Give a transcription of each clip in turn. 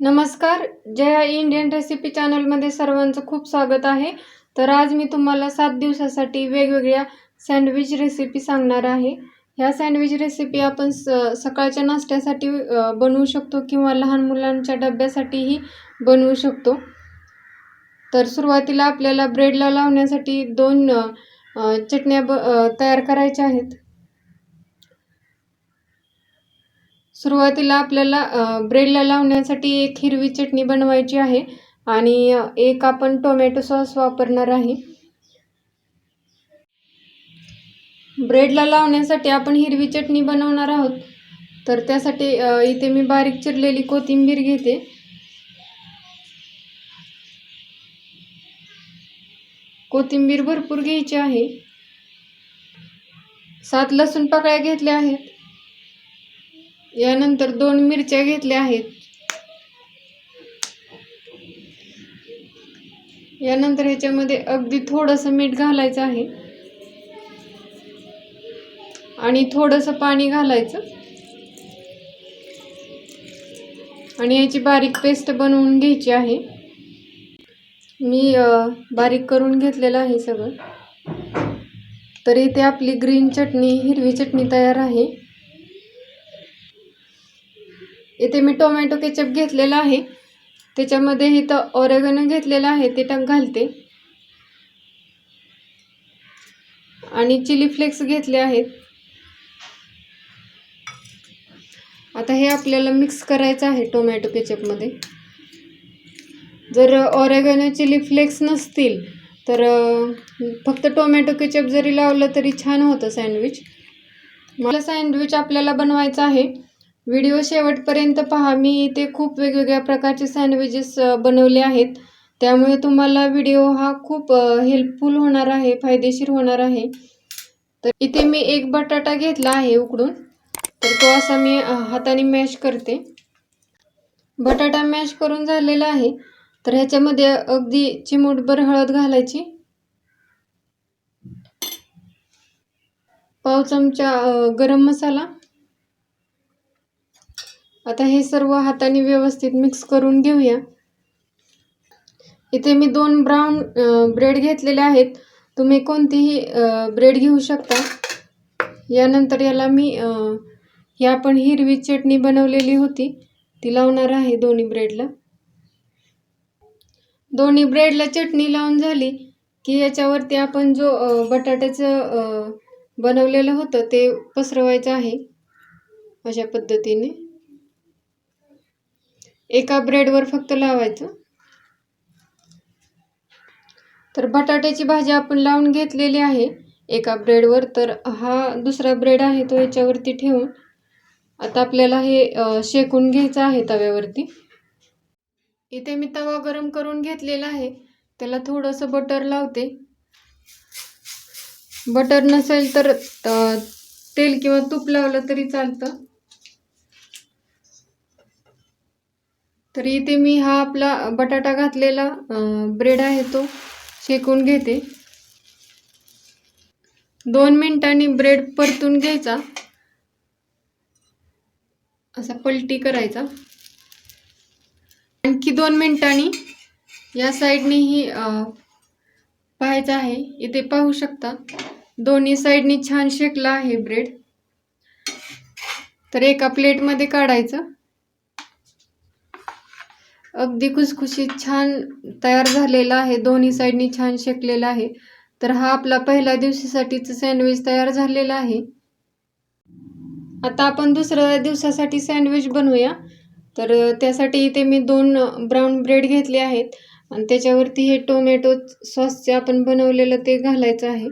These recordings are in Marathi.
नमस्कार जया इंडियन रेसिपी चॅनलमध्ये सर्वांचं खूप स्वागत आहे. तर आज मी तुम्हाला सात दिवसासाठी वेगवेगळ्या सँडविच रेसिपी सांगणार आहे. ह्या सँडविच रेसिपी आपण स सकाळच्या नाश्त्यासाठी बनवू शकतो किंवा लहान मुलांच्या डब्यासाठीही बनवू शकतो. तर सुरुवातीला आपल्याला ब्रेडला लावण्यासाठी दोन चटण्या ब तयार करायच्या आहेत. सुरुवातीला आपल्याला ब्रेडला लावण्यासाठी एक हिरवी चटणी बनवायची आहे आणि एक आपण टोमॅटो सॉस वापरणार आहे. ब्रेडला लावण्यासाठी आपण हिरवी चटणी बनवणार आहोत. तर त्यासाठी इथे मी बारीक चिरलेली कोथिंबीर घेते. कोथिंबीर भरपूर घ्यायची आहे. सात लसूण पाकळ्या घेतल्या आहेत. यानंतर दोन मिरच्या घेतल्या आहेत. यानंतर ह्याच्यामध्ये अगदी थोडंसं मीठ घालायचं आहे. आणि थोडंसं पाणी घालायचं. आणि याची बारीक पेस्ट बनवून घ्यायची आहे. मी बारीक करून घेतलेलं आहे सगळं. तर इथे आपली ग्रीन चटणी हिरवी चटणी तयार आहे. इथे मी टोमॅटो केचप घेतलेला आहे. त्याच्यामध्ये इथं ऑरेगनो घेतलेलं आहे ते टाक घालते. आणि चिली फ्लेक्स घेतले आहेत. आता हे आपल्याला मिक्स करायचं आहे टोमॅटो केचपमध्ये. जर ऑरेगनो चिली फ्लेक्स नसतील तर फक्त टोमॅटो केचप जरी लावलं तरी छान होतं सँडविच मला सँडविच आपल्याला बनवायचं आहे. व्हिडिओ शेवटपर्यंत पहा. मी इथे खूप वेगवेगळ्या प्रकारचे सँडविचेस बनवले आहेत. त्यामुळे तुम्हाला व्हिडिओ हा खूप हेल्पफुल होणार आहे फायदेशीर होणार आहे. तर इथे मी एक बटाटा घेतला आहे उकडून. तर तो असा मी हाताने मॅश करते. बटाटा मॅश करून झालेला आहे. तर ह्याच्यामध्ये अगदी चिमूटभर हळद घालायची. पाव चमचा गरम मसाला. आता हे सर्व हाताने व्यवस्थित मिक्स करून घेऊया. इथे मी दोन ब्राऊन ब्रेड घेतलेले आहेत. तुम्ही कोणतीही ब्रेड घेऊ शकता. यानंतर याला मी अ, ही आपण हिरवी चटणी बनवलेली होती. ती लावणार आहे दोन्ही ब्रेडला दोन्ही ब्रेडला चटणी लावून झाली की याच्यावरती आपण जो बटाट्याचं बनवलेलं होतं ते पसरवायचं आहे. अशा पद्धतीने. एका ब्रेडवर फक्त लावायचं. तर बटाट्याची भाजी आपण लावून घेतलेली आहे. एका ब्रेडवर तर हा दुसरा ब्रेड आहे तो याच्यावरती ठेवून. आता आपल्याला हे शेकून घ्यायचं आहे तव्यावरती. इथे मी तवा गरम करून घेतलेला आहे. त्याला थोडंसं बटर लावते. बटर नसेल तर तेल किंवा तूप लावलं तरी चालतं. तर इथे मी हा आपला बटाटा घातलेला ब्रेड आहे तो शेकून घेते. दोन मिनिटांनी ब्रेड परतून घ्यायचा. असा पलटी करायचा. आणखी दोन मिनिटांनी या साईडनेही अ, पाहायचं आहे. इथे पाहू शकता दोन्ही साईडनी छान शेकला आहे ब्रेड. तर एका प्लेटमध्ये काढायचं. अगदी खुसखुशीत छान तयार झालेला आहे. दोन्ही साईडनी छान शेकलेला आहे. तर हा आपला पहिल्या दिवसासाठीचं सँडविच तयार झालेला आहे. आता आपण दुसऱ्या दिवसासाठी सँडविच बनवूया. तर त्यासाठी इथे मी दोन ब्राऊन ब्रेड घेतले आहेत. आणि त्याच्यावरती हे टोमॅटो सॉसचे आपण बनवलेलं ते घालायचं आहे.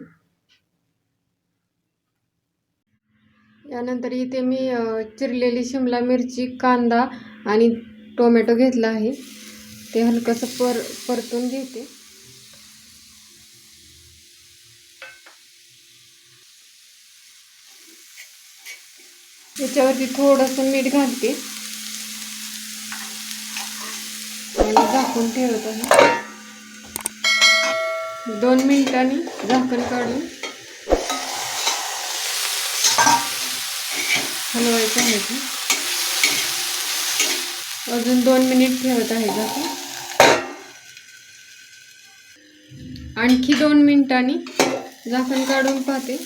यानंतर इथे मी चिरलेली शिमला मिरची कांदा आणि टोमॅटो घेतला आहे. ते हलकंसं पर परतून घेते. त्याच्यावरती थोडंसं मीठ घालते. आणि झाकून ठेवत आहे. दोन मिनिटांनी झाकण काढून हलवायचं आहे ते. अजून दोन मिनिट ठेवत आहे झाकून आणखी दोन मिनिटांनी झाकण काढून पाहते.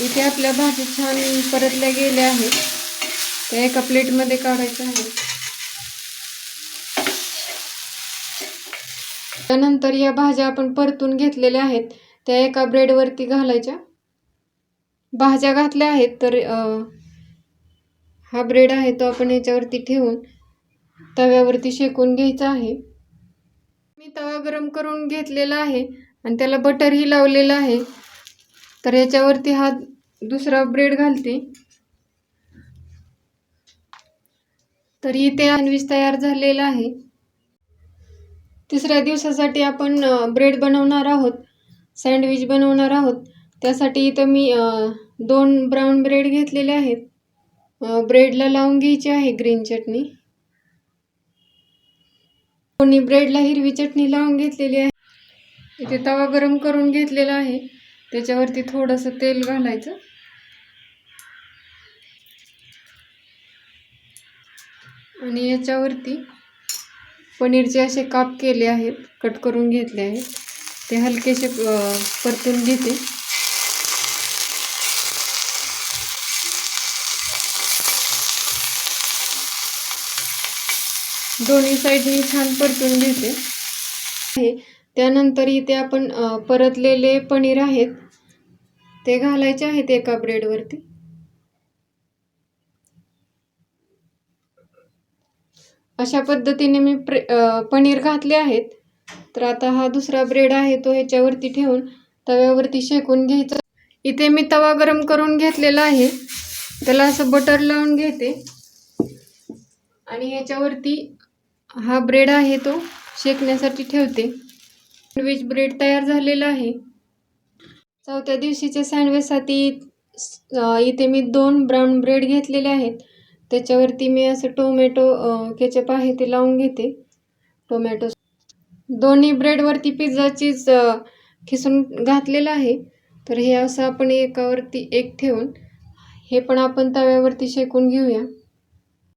इथे आपल्या भाजी छान परतल्या गेल्या आहेत. त्या एका प्लेटमध्ये काढायच्या आहे त्यानंतर या भाज्या आपण परतून घेतलेल्या आहेत. त्या एका ब्रेडवरती घालायच्या. भाज्या घातल्या आहेत तर हा ब्रेड आहे तो आपण याच्यावरती ठेवून तव्यावरती शेकून घ्यायचा आहे. मी तवा गरम करून घेतलेला आहे आणि त्याला बटरही लावलेलं आहे. तर याच्यावरती हा दुसरा ब्रेड घालते. तर इथे सँडविच तयार झालेला आहे. तिसऱ्या दिवसासाठी आपण ब्रेड बनवणार आहोत सँडविच बनवणार आहोत. त्यासाठी इथं मी दोन ब्राऊन ब्रेड घेतलेले आहेत. ब्रेडला लावून घ्यायची आहे ग्रीन चटणी कोणी ब्रेडला हिरवी चटणी लावून घेतलेली आहे. इथे तवा गरम करून घेतलेला आहे. त्याच्यावरती थोडंसं तेल घालायचं. आणि याच्यावरती पनीरचे असे काप केले आहेत कट करून घेतले आहेत. ते हलकेसे परतून घेते. दोन्ही साईडनी छान परतून घेते. आहे त्यानंतर इथे आपण परतलेले पनीर आहेत. ते घालायचे आहेत एका ब्रेडवरती अशा पद्धतीने मी प्रे पनीर घातले आहेत. तर आता हा दुसरा ब्रेड आहे तो ह्याच्यावरती ठेवून तव्यावरती शेकून घ्यायचा. इथे मी तवा गरम करून घेतलेला आहे. त्याला असं बटर लावून घेते. आणि ह्याच्यावरती हा ब्रेड आहे तो शेकण्यासाठी ठेवते. सँडविच ब्रेड तयार झालेला आहे. चौथ्या दिवशीच्या सँडविचसाठी इथे मी दोन ब्राऊन ब्रेड घेतलेले आहेत. त्याच्यावरती मी असं टोमॅटो केचप आहे ते लावून घेते. टोमॅटो दोन्ही ब्रेडवरती पिझ्झा चीज खिसून घातलेलं आहे. तर हे असं आपण एकावरती एक ठेवून हे पण आपण तव्यावरती शेकून घेऊया.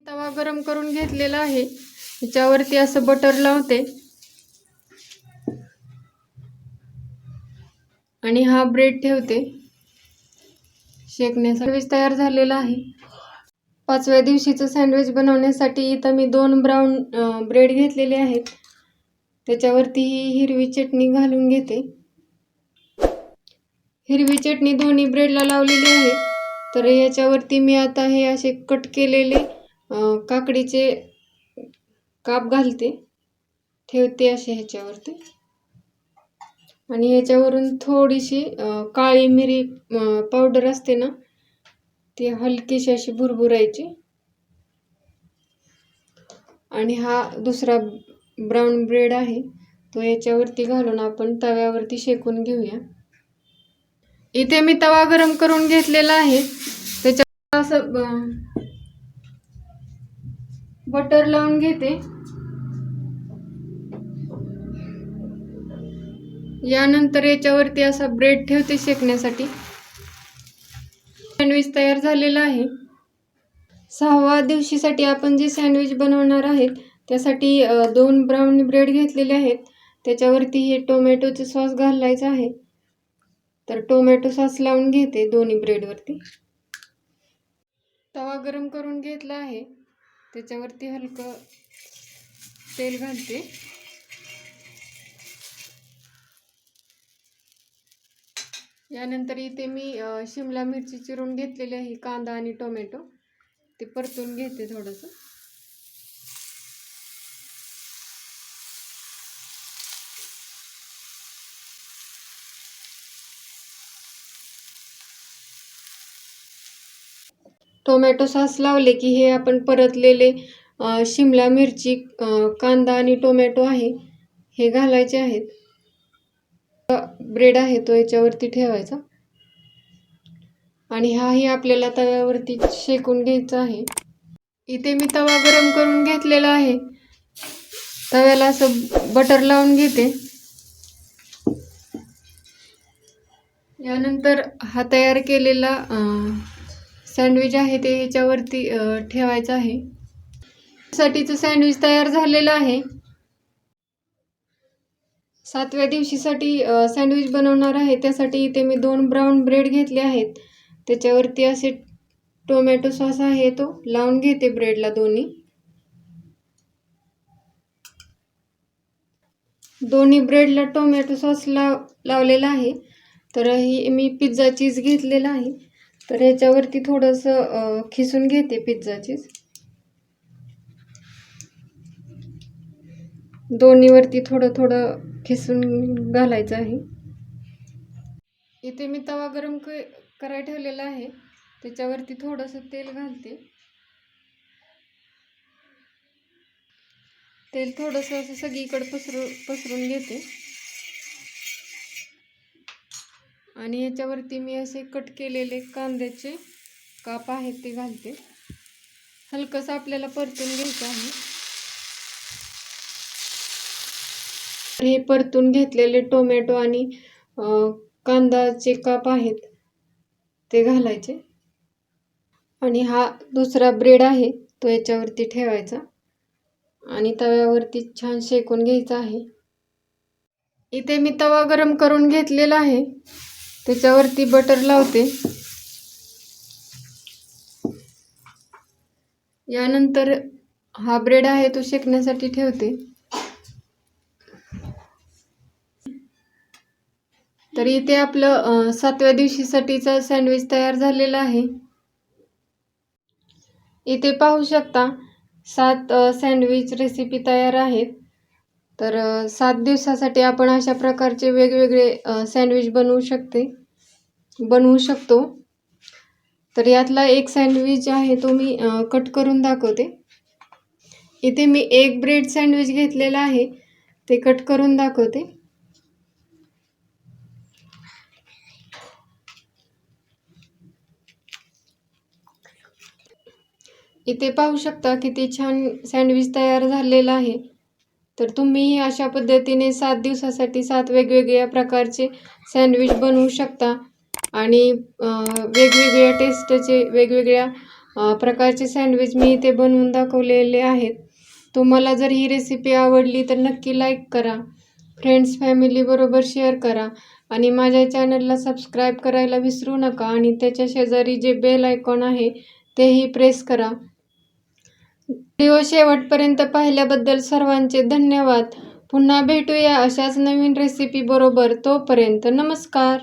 तवा गरम करून घेतलेला आहे. त्याच्यावरती असं बटर लावते. आणि हा ब्रेड ठेवते. शेकण्यासाठी सँडविच तयार झालेला आहे. पाचव्या दिवशीचं सँडविच बनवण्यासाठी इथं मी दोन ब्राऊन ब्रेड घेतलेले आहेत. त्याच्यावरती ही हिरवी चटणी घालून घेते. हिरवी चटणी दोन्ही ब्रेडला लावलेली आहे. तर याच्यावरती मी आता हे असे कट केलेले काकडीचे काप घालते ठेवते असे ह्याच्यावरती. आणि ह्याच्यावरून थोडीशी काळी मिरी पावडर असते ना ती हलकीशी अशी भुरभुरायची. आणि हा दुसरा ब्राऊन ब्रेड आहे तो याच्यावरती घालून आपण तव्यावरती शेकून घेऊया. इथे मी तवा गरम करून घेतलेला आहे त्याच्यावर असं बटर लावून घेते. यानंतर याच्यावरती असा ब्रेड ठेवते शेकण्यासाठी. सँडविच तयार झालेला आहे. सहावा दिवशीसाठी आपण जे सँडविच बनवणार आहेत त्यासाठी दोन ब्राऊन ब्रेड घेतलेले आहेत. त्याच्यावरती हे टोमॅटोचे सॉस घालायचं आहे. तर टोमॅटो सॉस लावून घेते दोन्ही ब्रेडवरती तवा गरम करून घेतला आहे. त्याच्यावरती हलकं तेल घालते. यानंतर इथे मी शिमला मिरची चिरून घेतलेली आहे कांदा आणि टोमॅटो. ते परतून घेते थोडंसं. टोमॅटो सॉस लावले की हे आपण परतलेले शिमला मिरची कांदा आणि टोमॅटो आहे हे घालायचे आहेत. ब्रेड आहे तो याच्यावरती ठेवायचा. आणि हाही आपल्याला तव्यावरती शेकून घ्यायचा आहे. इथे मी तवा गरम करून घेतलेला आहे. तव्याला असं बटर लावून घेते. यानंतर हा तयार केलेला सँडविच आहे ते ह्याच्यावरती ठेवायचं आहे. साठीचं सँडविच तयार झालेलं आहे. सातव्या दिवशीसाठी सँडविच बनवणार आहे. त्यासाठी इथे मी दोन ब्राऊन ब्रेड घेतले आहेत. त्याच्यावरती असे टोमॅटो सॉस आहे तो. लावून घेते ब्रेडला दोन्ही. दोन्ही ब्रेडला टोमॅटो सॉस लाव लावलेला आहे. तर ही मी पिझ्झा चीज घेतलेला आहे. तर ह्याच्यावरती थोडंसं खिसून घेते पिझ्झा चीज दोन्हीवरती थोडं थोडं खिसून घालायचं आहे. इथे मी तवा गरम क कराय ठेवलेला आहे. त्याच्यावरती थोडंसं तेल घालते. तेल थोडंसं असं सगळीकडे पसरू पसरून घेते. आणि याच्यावरती मी असे कट केलेले कांद्याचे काप आहेत ते घालते. हलकंसं आपल्याला परतून घ्यायचं आहे. हे परतून घेतलेले टोमॅटो आणि कांदाचे काप आहेत ते घालायचे. आणि हा दुसरा ब्रेड आहे तो याच्यावरती ठेवायचा. आणि तव्यावरती छान शेकून घ्यायचा आहे. इथे मी तवा गरम करून घेतलेला आहे. त्याच्यावरती बटर लावते. यानंतर हा ब्रेड आहे तो शेकण्यासाठी ठेवते. तर इथे आपलं सातव्या दिवशीसाठीचा सँडविच तयार झालेला आहे. इथे पाहू शकता सात सँडविच रेसिपी तयार आहेत. तर सात दिवसासाठी आपण अशा प्रकारचे वेगवेगळे सँडविच बनवू शकते बनवू शकतो. तर यातला एक सँडविच आहे तो मी कट करून दाखवते. इथे मी एक ब्रेड सँडविच घेतलेला आहे ते कट करून दाखवते. इथे पाहू शकता किती छान सँडविच तयार झालेला आहे. तर तुम्हीही अशा पद्धतीने सात दिवसासाठी सात वेगवेगळ्या प्रकारचे सँडविच बनवू शकता. आणि वेगवेगळ्या टेस्टचे वेगवेगळ्या प्रकारचे सँडविच मी इथे बनवून दाखवलेले आहेत. तुम्हाला जर ही रेसिपी आवडली तर नक्की लाईक करा. फ्रेंड्स फॅमिलीबरोबर शेअर करा. आणि माझ्या चॅनलला सबस्क्राईब करायला विसरू नका. आणि त्याच्या शेजारी जे बेल आयकॉन आहे तेही प्रेस करा. व्हिडिओ शेवटपर्यंत पाहिल्याबद्दल सर्वांचे धन्यवाद. पुन्हा भेटूया अशाच नवीन रेसिपी बरोबर. तोपर्यंत नमस्कार.